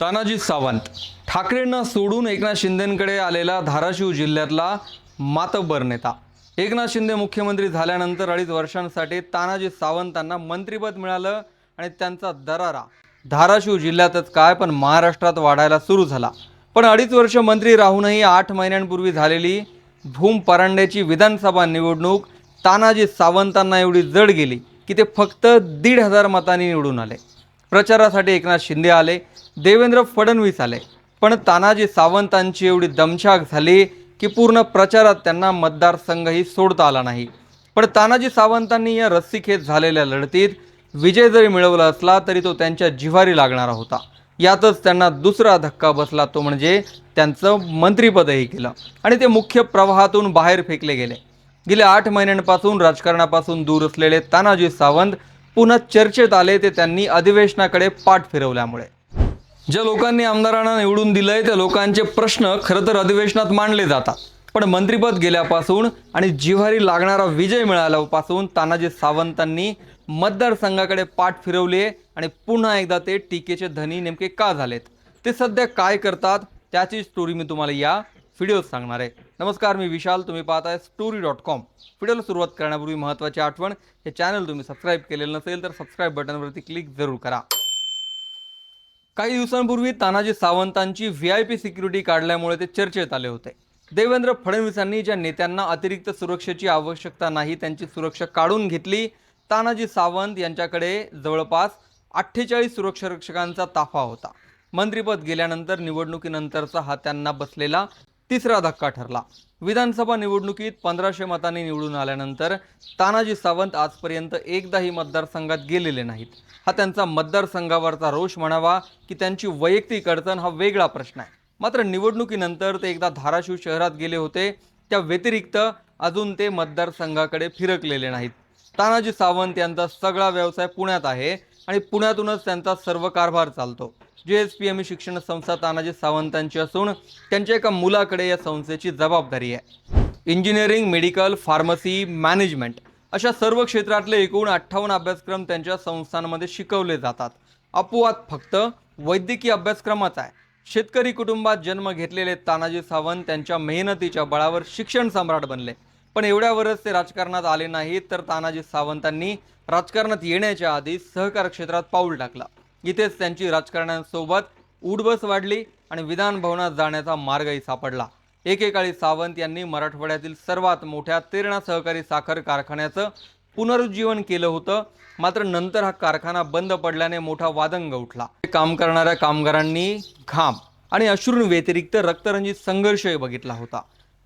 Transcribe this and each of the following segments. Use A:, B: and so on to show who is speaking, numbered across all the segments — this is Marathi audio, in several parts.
A: तानाजी सावंत ठाकरेंना सोडून एकनाथ शिंदेंकडे आलेला धाराशिव जिल्ह्यातला मातब्बर नेता. एकनाथ शिंदे मुख्यमंत्री झाल्यानंतर अडीच वर्षांसाठी तानाजी सावंतांना मंत्रिपद मिळालं आणि त्यांचा दरारा धाराशिव जिल्ह्यातच काय पण महाराष्ट्रात वाढायला सुरू झाला. पण अडीच वर्ष मंत्री राहूनही आठ महिन्यांपूर्वी झालेली भूम परांड्याची विधानसभा निवडणूक तानाजी सावंतांना एवढी जड गेली की ते फक्त दीड हजार मतांनी निवडून आले. प्रचारासाठी एकनाथ शिंदे आले देवेंद्र फडणवीस आले. पण तानाजी सावंतांची एवढी दमछाक झाली की पूर्ण प्रचारात त्यांना मतदारसंघही सोडता आला नाही. पण तानाजी सावंतांनी या रस्सीखेच झालेल्या लढतीत विजय जरी मिळवला असला तरी तो त्यांच्या जिव्हारी लागणारा होता. यातच त्यांना दुसरा धक्का बसला तो म्हणजे त्यांचं मंत्रिपदही केलं आणि ते मुख्य प्रवाहातून बाहेर फेकले गेले. गेल्या आठ महिन्यांपासून राजकारणापासून दूर असलेले तानाजी सावंत पुन्हा चर्चेत आले ते त्यांनी अधिवेशनाकडे पाठ फिरवल्यामुळे. ज्या लोकांनी आमदारांना निवडून दिलंय त्या लोकांचे प्रश्न खरं तर अधिवेशनात मांडले जातात. पण मंत्रिपद गेल्यापासून आणि जिव्हारी लागणारा विजय मिळाल्यापासून तानाजी सावंतांनी मतदारसंघाकडे पाठ फिरवली आहे आणि पुन्हा एकदा ते टीकेचे धनी नेमके का झालेत? ते सध्या काय करतात? त्याची स्टोरी मी तुम्हाला या व्हिडिओत सांगणार आहे. नमस्कार मी विशाल. तुम्ही पाहत आहे स्टोरी डॉट कॉम व्हिडिओला सुरुवात करण्यापूर्वी महत्त्वाची आठवण हे चॅनल तुम्ही सबस्क्राईब केलेलं नसेल तर सबस्क्राईब बटनवरती क्लिक जरूर करा. काही दिवसांपूर्वी तानाजी सावंतांची व्ही आय पी सिक्युरिटी काढल्यामुळे ते चर्चेत आले होते. देवेंद्र फडणवीसांनी ज्या नेत्यांना अतिरिक्त सुरक्षेची आवश्यकता नाही त्यांची सुरक्षा काढून घेतली तानाजी सावंत यांच्याकडे जवळपास अठ्ठेचाळीस सुरक्षारक्षकांचा ताफा होता. मंत्रिपद गेल्यानंतर निवडणुकीनंतरचा हा त्यांना बसलेला तिसरा धक्का ठरला. विधानसभा निवडणुकीत पंधराशे मतांनी निवडून आल्यानंतर तानाजी सावंत आजपर्यंत एकदाही मतदारसंघात गेलेले नाहीत. हा त्यांचा मतदारसंघावरचा रोष म्हणावा की त्यांची वैयक्तिक अडचण हा वेगळा प्रश्न आहे. मात्र निवडणुकीनंतर ते एकदा धाराशिव शहरात गेले होते. त्या व्यतिरिक्त अजून ते मतदारसंघाकडे फिरकलेले नाहीत. तानाजी सावंत यांचा सगळा व्यवसाय पुण्यात आहे आणि पुण्यातूनच त्यांचा सर्व कारभार चालतो. जे एस पी एम शिक्षण संस्था तानाजी सावंतांची असून त्यांच्या एका मुलाकडे या संस्थेची जबाबदारी आहे. इंजिनिअरिंग मेडिकल फार्मसी मॅनेजमेंट अशा सर्व क्षेत्रातले एकूण अठ्ठावन्न अभ्यासक्रम त्यांच्या संस्थांमध्ये शिकवले जातात. अपवाद फक्त वैद्यकीय अभ्यासक्रमाचा आहे. शेतकरी कुटुंबात जन्म घेतलेले तानाजी सावंत त्यांच्या मेहनतीच्या बळावर शिक्षण सम्राट बनले. पण एवढ्यावरच ते राजकारणात आले नाहीत तर तानाजी सावंतांनी राजकारणात येण्याच्या आधी सहकार क्षेत्रात पाऊल टाकलं. इथेच त्यांची राजकारण्यांसोबत उडबस वाढली आणि विधान भवनात जाण्याचा मार्गही सापडला. एकेकाळी सावंत यांनी मराठवाड्यातील सर्वात मोठ्या तेरणा सहकारी साखर कारखान्याचं पुनरुज्जीवन केलं होतं. मात्र नंतर हा कारखाना बंद पडल्याने मोठा वादंग उठला. काम करणाऱ्या कामगारांनी घाम आणि अश्रूंव्यतिरिक्त रक्तरंजित संघर्षही बघितला होता.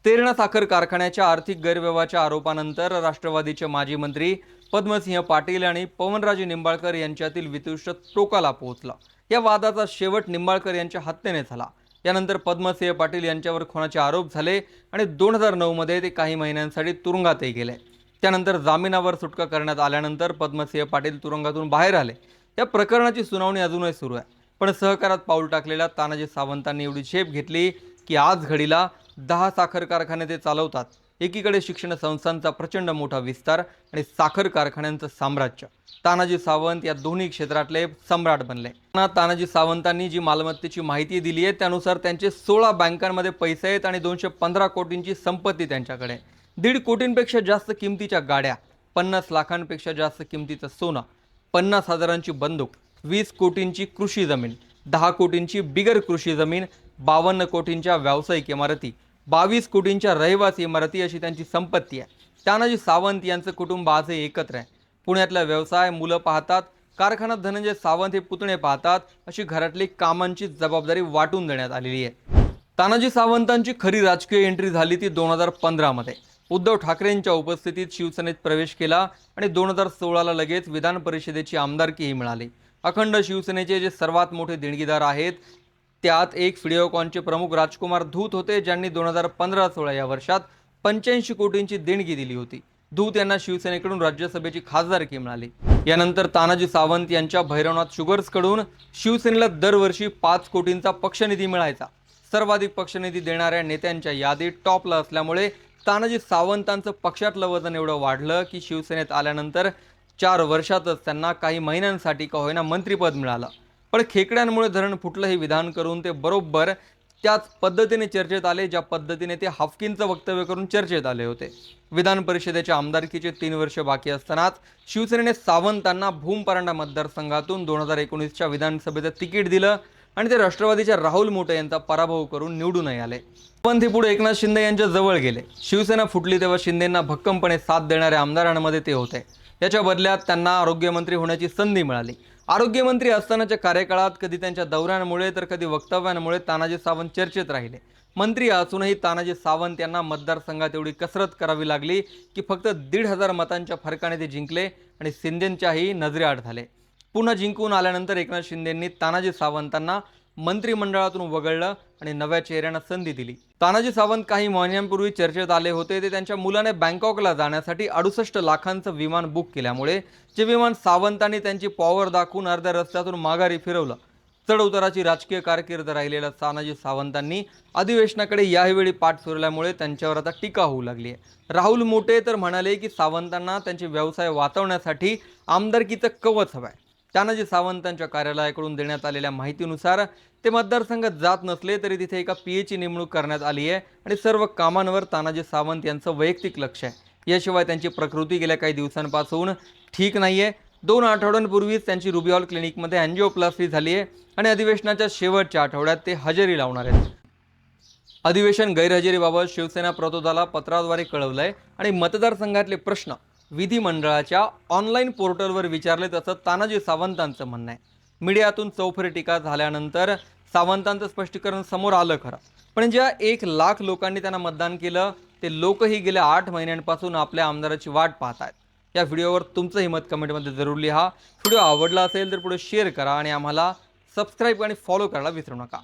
A: तेरणा साखर कारखान्याच्या आर्थिक गैरव्यवहाराच्या आरोपानंतर राष्ट्रवादीचे माजी मंत्री पद्मसिंह पाटील आणि पवनराजे निंबाळकर यांच्यातील वितुष्ट टोकाला पोहोचला. या वादाचा शेवट निंबाळकर यांच्या हत्येने झाला. यानंतर पद्मसिंह पाटील यांच्यावर खुनाचे आरोप झाले आणि दोन हजार नऊमध्ये ते काही महिन्यांसाठी तुरुंगातही गेले. त्यानंतर जामिनावर सुटका करण्यात आल्यानंतर पद्मसिंह पाटील तुरुंगातून बाहेर आले. या प्रकरणाची सुनावणी अजूनही सुरू आहे. पण सहकारात पाऊल टाकलेल्या तानाजी सावंतांनी एवढी झेप घेतली की आज घडीला दहा साखर कारखाने ते चालवतात. एकीकडे शिक्षण संस्थांचा प्रचंड मोठा विस्तार आणि साखर कारखान्यांचं साम्राज्य तानाजी सावंत या दोन्ही क्षेत्रातले सम्राट बनले तानाजी सावंतांनी जी मालमत्तेची माहिती दिली आहे त्यानुसार त्यांचे सोळा बँकांमध्ये पैसे आहेत आणि दोनशे पंधरा कोटींची संपत्ती त्यांच्याकडे आहे. दीड कोटींपेक्षा जास्त किमतीच्या गाड्या पन्नास लाखांपेक्षा जास्त किमतीचं सोनं पन्नास हजारांची बंदूक वीस कोटींची कृषी जमीन दहा कोटींची बिगर कृषी जमीन बावन्न कोटींच्या व्यावसायिक इमारती बावीस कोटींच्या रहिवासी इमारती अशी त्यांची संपत्ती आहे. तानाजी सावंत यांचं कुटुंब आजही एकत्र आहे. पुण्यातला व्यवसाय मुलं पाहतात कारखाना धनंजय सावंत हे पुतणे पाहतात अशी घरातली कामांची जबाबदारी वाटून देण्यात आलेली आहे. तानाजी सावंतांची खरी राजकीय एंट्री झाली ती दोन हजार पंधरामध्ये. उद्धव ठाकरेंच्या उपस्थितीत शिवसेनेत प्रवेश केला आणि दोन हजार सोळाला लगेच विधान परिषदेची आमदारकीही मिळाली. अखंड शिवसेनेचे जे सर्वात मोठे देणगीदार आहेत त्यात एक व्हिडिओकॉनचे प्रमुख राजकुमार धूत होते ज्यांनी दोन हजार पंधरा सोळा या वर्षात पंच्याऐंशी कोटींची देणगी दिली होती. धूत यांना शिवसेनेकडून राज्यसभेची खासदारकी मिळाली. यानंतर तानाजी सावंत यांच्या भैरवनाथ शुगर्सकडून शिवसेनेला दरवर्षी पाच कोटींचा पक्षनिधी मिळायचा. सर्वाधिक पक्षनिधी देणाऱ्या नेत्यांच्या यादीत टॉपला असल्यामुळे तानाजी सावंतांचं पक्षातलं वजन एवढं वाढलं की शिवसेनेत आल्यानंतर चार वर्षातच त्यांना काही महिन्यांसाठी का होईना मंत्रिपद मिळालं. पण खेकड्यांमुळे धरण फुटलं हे विधान करून ते बरोबर त्याच पद्धतीने चर्चेत आले ज्या पद्धतीने ते हाफकिनचं वक्तव्य करून चर्चेत आले होते. विधान परिषदेच्या आमदारकीचे तीन वर्ष बाकी असतानाच शिवसेनेने सावंतांना भूमपरांडा मतदारसंघातून दोन हजार एकोणीसच्या विधानसभेचं तिकीट दिलं आणि ते राष्ट्रवादीच्या राहुल मोटे यांचा पराभव करून निवडूनही आले. पण ते पुढे एकनाथ शिंदे यांच्या जवळ गेले. शिवसेना फुटली तेव्हा शिंदेंना भक्कमपणे साथ देणाऱ्या आमदारांमध्ये ते होते. याच्या बदल्यात त्यांना आरोग्यमंत्री होण्याची संधी मिळाली. आरोग्यमंत्री असतानाच्या कार्यकाळात कधी त्यांच्या दौऱ्यांमुळे तर कधी वक्तव्यांमुळे तानाजी सावंत चर्चेत राहिले. मंत्री असूनही तानाजी सावंत यांना मतदारसंघात एवढी कसरत करावी लागली की फक्त दीड हजार मतांच्या फरकाने ते जिंकले आणि शिंदेंच्याही नजरेआड झाले. पुन्हा जिंकून आल्यानंतर एकनाथ शिंदेंनी तानाजी सावंतांना मंत्रिमंडळातून वगळलं आणि नव्या चेहऱ्यांना संधी दिली. तानाजी सावंत काही महिन्यांपूर्वी चर्चेत आले होते. ते त्यांच्या मुलाने बँकॉकला जाण्यासाठी अडुसष्ट लाखांचं विमान बुक केल्यामुळे जे विमान सावंतांनी त्यांची पॉवर दाखवून अर्ध्या रस्त्यातून माघारी फिरवलं. चढउताराची राजकीय कारकीर्द राहिलेल्या तानाजी सावंतांनी अधिवेशनाकडे यावेळी पाठ फिरल्यामुळे त्यांच्यावर आता टीका होऊ लागली आहे. राहुल मोटे तर म्हणाले की सावंतांना त्यांचे व्यवसाय वाचवण्यासाठी आमदारकीचं कवच हवं आहे तानाजी सावंतांच्या कार्यालयाकडून देण्यात आलेल्या माहितीनुसार ते मतदारसंघात जात नसले तरी तिथे एका पी एची नेमणूक करण्यात आली आहे आणि सर्व कामांवर तानाजी सावंत यांचं वैयक्तिक लक्ष आहे. याशिवाय त्यांची प्रकृती गेल्या काही दिवसांपासून ठीक नाही आहे दोन आठवड्यांपूर्वीच त्यांची रुबिऑल क्लिनिकमध्ये अँजिओप्लास्टी झाली आहे आणि अधिवेशनाच्या शेवटच्या आठवड्यात ते हजेरी लावणार आहेत. अधिवेशन गैरहजेरीबाबत शिवसेना प्रतोदाला पत्राद्वारे कळवलं आहे आणि मतदारसंघातले प्रश्न विधिमंडळाच्या ऑनलाईन पोर्टलवर विचारले तसं तानाजी सावंतांचं म्हणणं आहे. मीडियातून चौफेर टीका झाल्यानंतर सावंतांचं स्पष्टीकरण समोर आलं खरं. पण ज्या एक लाख लोकांनी त्यांना मतदान केलं ते लोकही गेल्या आठ महिन्यांपासून आपल्या आमदाराची वाट पाहत आहेत या व्हिडिओवर तुमचंही मत कमेंटमध्ये जरूर लिहा. व्हिडिओ आवडला असेल तर पुढे शेअर करा आणि आम्हाला सबस्क्राईब आणि फॉलो करायला विसरू नका.